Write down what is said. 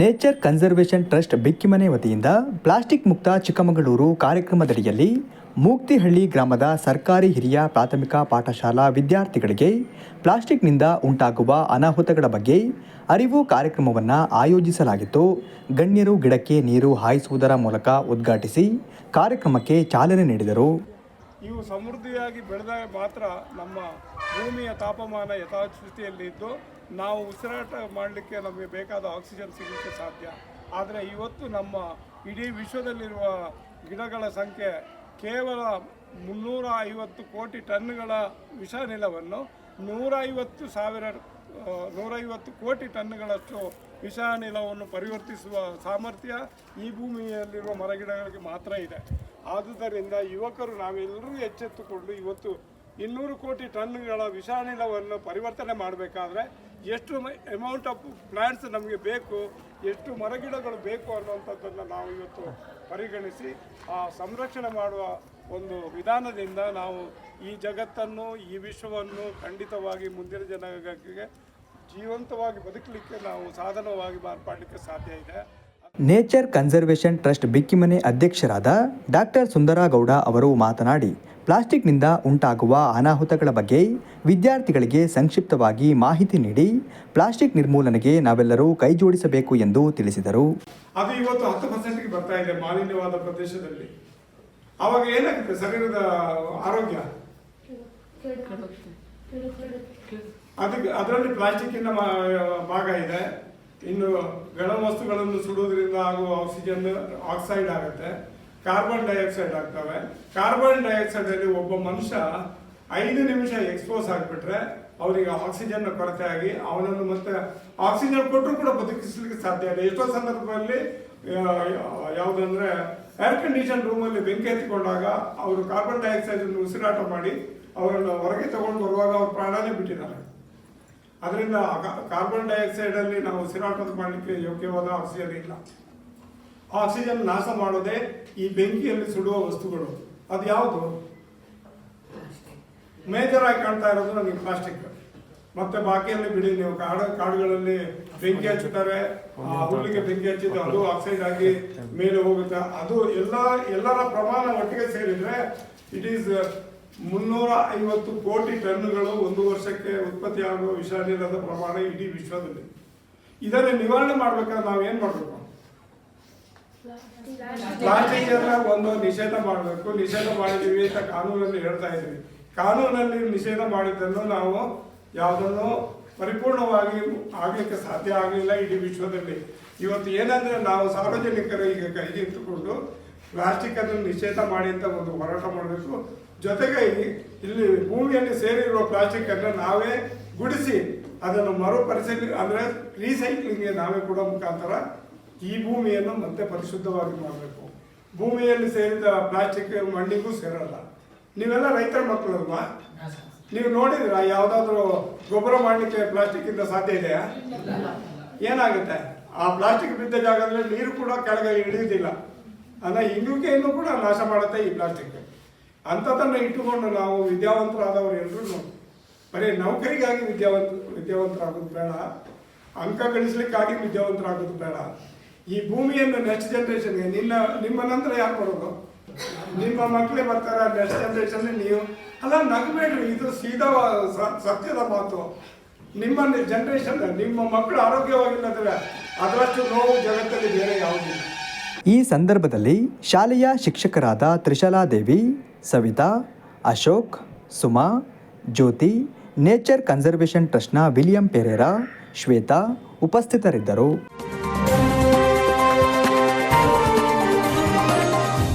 Nature conservation trust ಬೆಕ್ಕಿಮನೆ ವತಿಯಿಂದ plastic ಮುಕ್ತ ಚಿಕ್ಕಮಗಳೂರು ಕಾರ್ಯಕ್ರಮದಡಿಯಲ್ಲಿ ಮೂಕ್ತಿಹಳ್ಳಿ ಗ್ರಾಮದ ಸರ್ಕಾರಿ ಹಿರಿಯ ಪ್ರಾಥಮಿಕ ಪಾಠಶಾಲಾ ವಿದ್ಯಾರ್ಥಿಗಳಿಗೆ ಪ್ಲಾಸ್ಟಿಕ್ನಿಂದ ಉಂಟಾಗುವ ಅನಾಹುತಗಳ ಬಗ್ಗೆ ಅರಿವು ಕಾರ್ಯಕ್ರಮವನ್ನು ಆಯೋಜಿಸಲಾಗಿತ್ತು. ಗಣ್ಯರು ಗಿಡಕ್ಕೆ ನೀರು ಹಾಯಿಸುವುದರ ಮೂಲಕ ಉದ್ಘಾಟಿಸಿ ಕಾರ್ಯಕ್ರಮಕ್ಕೆ ಚಾಲನೆ ನೀಡಿದರು. ಇವು ಸಮೃದ್ಧಿಯಾಗಿ ಬೆಳೆದಾಗ ಮಾತ್ರ ನಮ್ಮ ಭೂಮಿಯ ತಾಪಮಾನ ಯಥಾಸ್ಥಿತಿಯಲ್ಲಿದ್ದು ನಾವು ಉಸಿರಾಟ ಮಾಡಲಿಕ್ಕೆ ನಮಗೆ ಬೇಕಾದ ಆಕ್ಸಿಜನ್ ಸಿಗಲಿಕ್ಕೆ ಸಾಧ್ಯ. ಆದರೆ ಇವತ್ತು ನಮ್ಮ ಇಡೀ ವಿಶ್ವದಲ್ಲಿರುವ ಗಿಡಗಳ ಸಂಖ್ಯೆ ಕೇವಲ ಮುನ್ನೂರ ಐವತ್ತು ಕೋಟಿ ಟನ್ಗಳ ವಿಷಾನಿಲವನ್ನು ನೂರೈವತ್ತು ಸಾವಿರ ನೂರೈವತ್ತು ಕೋಟಿ ಟನ್ಗಳಷ್ಟು ವಿಷಾನಿಲವನ್ನು ಪರಿವರ್ತಿಸುವ ಸಾಮರ್ಥ್ಯ ಈ ಭೂಮಿಯಲ್ಲಿರುವ ಮರಗಿಡಗಳಿಗೆ ಮಾತ್ರ ಇದೆ. ಆದುದರಿಂದ ಯುವಕರು ನಾವೆಲ್ಲರೂ ಎಚ್ಚೆತ್ತುಕೊಂಡು ಇವತ್ತು ಇನ್ನೂರು ಕೋಟಿ ಟನ್ಗಳ ವಿಷಾನಿಲವನ್ನು ಪರಿವರ್ತನೆ ಮಾಡಬೇಕಾದ್ರೆ ಎಷ್ಟು ಅಮೌಂಟ್ ಆಫ್ ಪ್ಲ್ಯಾಂಟ್ಸ್ ನಮಗೆ ಬೇಕು, ಎಷ್ಟು ಮರಗಿಡಗಳು ಬೇಕು ಅನ್ನುವಂಥದ್ದನ್ನು ನಾವು ಇವತ್ತು ಪರಿಗಣಿಸಿ, ಆ ಸಂರಕ್ಷಣೆ ಮಾಡುವ ಒಂದು ವಿಧಾನದಿಂದ ನಾವು ಈ ಜಗತ್ತನ್ನು, ಈ ವಿಶ್ವವನ್ನು ಖಂಡಿತವಾಗಿ ಮುಂದಿನ ಜನಗಳಿಗೆ ಜೀವಂತವಾಗಿ ಬದುಕಲಿಕ್ಕೆ ನಾವು ಸಾಧನವಾಗಿ ಮಾರ್ಪಾಡಲಿಕ್ಕೆ ಸಾಧ್ಯ ಇದೆ. ನೇಚರ್ ಕನ್ಸರ್ವೇಷನ್ ಟ್ರಸ್ಟ್ ಬಿಕ್ಕಿಮನೆ ಅಧ್ಯಕ್ಷರಾದ ಡಾಕ್ಟರ್ ಸುಂದರಗೌಡ ಅವರು ಮಾತನಾಡಿ ಪ್ಲಾಸ್ಟಿಕ್ನಿಂದ ಉಂಟಾಗುವ ಅನಾಹುತಗಳ ಬಗ್ಗೆ ವಿದ್ಯಾರ್ಥಿಗಳಿಗೆ ಸಂಕ್ಷಿಪ್ತವಾಗಿ ಮಾಹಿತಿ ನೀಡಿ ಪ್ಲಾಸ್ಟಿಕ್ ನಿರ್ಮೂಲನೆಗೆ ನಾವೆಲ್ಲರೂ ಕೈಜೋಡಿಸಬೇಕು ಎಂದು ತಿಳಿಸಿದರು. ಅದು ಇವತ್ತು ಹತ್ತು ಪರ್ಸೆಂಟ್ಗೆ ಬರ್ತಾ ಇದೆ ಮಾಲಿನ್ಯವಾದ ಪ್ರದೇಶದಲ್ಲಿ. ಅವಾಗ ಏನಾಗುತ್ತೆ? ಶರೀರದ ಆರೋಗ್ಯ? ಅದಕ್ಕೆ ಅದರಲ್ಲಿ ಪ್ಲಾಸ್ಟಿಕ್ಕಿನ ಭಾಗ ಇದೆ. ಇನ್ನು ಗಣ ವಸ್ತುಗಳನ್ನು ಸುಡೋದ್ರಿಂದ ಆಗುವ ಆಕ್ಸಿಜನ್ ಆಕ್ಸೈಡ್ ಆಗುತ್ತೆ. ಕಾರ್ಬನ್ ಡೈಆಕ್ಸೈಡ್ ಆಗ್ತವೆ. ಕಾರ್ಬನ್ ಡೈಆಕ್ಸೈಡ್ ಅಲ್ಲಿ ಒಬ್ಬ ಮನುಷ್ಯ ಐದು ನಿಮಿಷ ಎಕ್ಸ್ಪೋಸ್ ಆಗಿಬಿಟ್ರೆ ಅವರಿಗೆ ಆಕ್ಸಿಜನ್ ಕೊರತೆ ಆಗಿ ಅವನನ್ನು ಮತ್ತೆ ಆಕ್ಸಿಜನ್ ಕೊಟ್ಟರು ಕೂಡ ಬದುಕಿಸಲಿಕ್ಕೆ ಸಾಧ್ಯ ಇಲ್ಲ. ಎಷ್ಟೋ ಸಂದರ್ಭದಲ್ಲಿ ಯಾವುದಂದ್ರೆ ಏರ್ ಕಂಡೀಷನ್ ರೂಮಲ್ಲಿ ಬೆಂಕಿ ಹತ್ತಿಕೊಂಡಾಗ ಅವರು ಕಾರ್ಬನ್ ಡೈಆಕ್ಸೈಡ್ ಅನ್ನು ಉಸಿರಾಟ ಮಾಡಿ ಅವರನ್ನು ಹೊರಗೆ ತಗೊಂಡು ಬರುವಾಗ ಅವ್ರ ಪ್ರಾಣನೇ ಬಿಟ್ಟಿದ್ದಾರೆ. ಅದರಿಂದ ಕಾರ್ಬನ್ ಡೈಆಕ್ಸೈಡ್ ಅಲ್ಲಿ ನಾವು ಉಸಿರಾಟದ ಮಾಡಲಿಕ್ಕೆ ಯೋಗ್ಯವಾದ ಆಕ್ಸಿಜನ್ ಇಲ್ಲ. ಆಕ್ಸಿಜನ್ ನಾಶ ಮಾಡೋದೇ ಈ ಬೆಂಕಿಯಲ್ಲಿ ಸುಡುವ ವಸ್ತುಗಳು. ಅದು ಯಾವುದು? ಮೇಜರ್ ಆಗಿ ಕಾಣ್ತಾ ಇರೋದು ನನಗೆ ಪ್ಲಾಸ್ಟಿಕ್ ಮತ್ತೆ ಬಾಕಿಯಲ್ಲಿ ಬಿಡಿ, ನೀವು ಕಾಡು, ಕಾಡುಗಳಲ್ಲಿ ಬೆಂಕಿ ಹಚ್ಚುತ್ತಾರೆ ಹುಲ್ಲಿಗೆ ಬೆಂಕಿ ಹಚ್ಚಿದ್ದು ಅದು ಆಕ್ಸೈಡ್ ಆಗಿ ಮೇಲೆ ಹೋಗುತ್ತೆ. ಅದು ಎಲ್ಲ, ಎಲ್ಲರ ಪ್ರಮಾಣ ಒಟ್ಟಿಗೆ ಸೇರಿದ್ರೆ ಇಟ್ ಈಸ್ ಮುನ್ನೂರ ಐವತ್ತು ಕೋಟಿ ಟನ್ಗಳು ಒಂದು ವರ್ಷಕ್ಕೆ ಉತ್ಪತ್ತಿಯಾಗುವ ವಿಷಾನಿಲದ ಪ್ರಮಾಣ ಇಡೀ ವಿಶ್ವದಲ್ಲಿ. ಇದನ್ನು ನಿವಾರಣೆ ಮಾಡ್ಬೇಕಾದ್ರೆ ನಾವು ಮಾಡಬೇಕು ಮಾಡ್ಬೇಕು? ಪ್ಲಾಸ್ಟಿಕ್ ಎಲ್ಲ ಒಂದು ನಿಷೇಧ ಮಾಡಬೇಕು. ನಿಷೇಧ ಮಾಡಿದೀವಿ ಅಂತ ಕಾನೂನಲ್ಲಿ ಹೇಳ್ತಾ ಇದ್ವಿ. ಕಾನೂನಲ್ಲಿ ನಿಷೇಧ ಮಾಡಿದ್ದನ್ನು ನಾವು ಯಾವುದನ್ನು ಪರಿಪೂರ್ಣವಾಗಿ ಆಗ್ಲಿಕ್ಕೆ ಸಾಧ್ಯ ಆಗಲಿಲ್ಲ ಇಡೀ ವಿಶ್ವದಲ್ಲಿ. ಇವತ್ತು ಏನಂದ್ರೆ ನಾವು ಸಾರ್ವಜನಿಕರು ಈಗ ಕೈಗೆತ್ತಿಕೊಂಡು ಪ್ಲಾಸ್ಟಿಕ್ ಅನ್ನು ನಿಷೇಧ ಮಾಡಿ ಅಂತ ಒಂದು ಹೋರಾಟ ಮಾಡಬೇಕು. ಜೊತೆಗೆ ಇಲ್ಲಿ ಭೂಮಿಯಲ್ಲಿ ಸೇರಿರುವ ಪ್ಲಾಸ್ಟಿಕ್ ಅನ್ನು ನಾವೇ ಗುಡಿಸಿ ಅದನ್ನು ಮರುಪರಿಸಲಿ ಅಂದ್ರೆ ರೀಸೈಕ್ಲಿಂಗ್ಗೆ ನಾವೇ ಕೂಡ ಮುಖಾಂತರ ಈ ಭೂಮಿಯನ್ನು ಮತ್ತೆ ಪರಿಶುದ್ಧವಾಗಿ ಮಾಡಬೇಕು. ಭೂಮಿಯಲ್ಲಿ ಸೇರಿದ ಪ್ಲಾಸ್ಟಿಕ್ ಮಣ್ಣಿಗೂ ಸೇರಲ್ಲ. ನೀವೆಲ್ಲ ರೈತರ ಮಕ್ಕಳಲ್ವ? ನೀವು ನೋಡಿದ್ರ ಯಾವ್ದಾದ್ರು ಗೊಬ್ಬರ ಮಾಡಲಿಕ್ಕೆ ಪ್ಲಾಸ್ಟಿಕ್ ಇಂದ ಸಾಧ್ಯ ಇದೆಯಾ? ಏನಾಗುತ್ತೆ? ಆ ಪ್ಲಾಸ್ಟಿಕ್ ಬಿದ್ದ ಜಾಗದಲ್ಲಿ ನೀರು ಕೂಡ ಕೆಳಗೆ ಇಳಿಯುವುದಿಲ್ಲ. ಅಂದ್ರೆ ಇನ್ನೂ ಕೂಡ ನಾಶ ಮಾಡುತ್ತೆ ಈ ಪ್ಲಾಸ್ಟಿಕ್ ಅಂಥದ್ದನ್ನು ಇಟ್ಟುಕೊಂಡು ನಾವು ವಿದ್ಯಾವಂತರಾದವರು ಎಲ್ಲರೂ ಬರೀ ನೌಕರಿಗಾಗಿ ವಿದ್ಯಾವಂತ, ವಿದ್ಯಾವಂತರಾಗೋದು ಬೇಡ. ಅಂಕ ಗಳಿಸ್ಲಿಕ್ಕಾಗಿ ವಿದ್ಯಾವಂತರಾಗೋದು ಬೇಡ. ಈ ಭೂಮಿಯನ್ನು ನೆಕ್ಸ್ಟ್ ಜನರೇಷನ್ಗೆ ನಿನ್ನ, ನಿಮ್ಮ ನಂತರ ಯಾರು ಕೊಡೋದು ನಿಮ್ಮ ಮಕ್ಕಳೇ ಬರ್ತಾರ ನೆಕ್ಸ್ಟ್ ಜನರೇಷನ್ ನೀವು. ಅಲ್ಲ ನಗಬೇಡ್ರಿ ಇದು ಸೀದಾ ಸತ್ಯದ ಮಾತು. ನಿಮ್ಮ ಜನರೇಷನ್ ನಿಮ್ಮ ಮಕ್ಕಳು ಆರೋಗ್ಯವಾಗಿಲ್ಲದ್ರೆ ಅದರಷ್ಟು ನೋವು ಜಗತ್ತಲ್ಲಿ ಬೇರೆ ಯಾವುದಿಲ್ಲ. ಈ ಸಂದರ್ಭದಲ್ಲಿ ಶಾಲೆಯ ಶಿಕ್ಷಕರಾದ ತ್ರಿಶಲಾದೇವಿ ಸವಿತಾ, ಅಶೋಕ್, ಸುಮಾ, ಜ್ಯೋತಿ, ನೇಚರ್ ಕನ್ಸರ್ವೇಷನ್ ಟ್ರಸ್ಟ್ನ ವಿಲಿಯಂ ಪೆರೇರಾ, ಶ್ವೇತಾ ಉಪಸ್ಥಿತರಿದ್ದರು.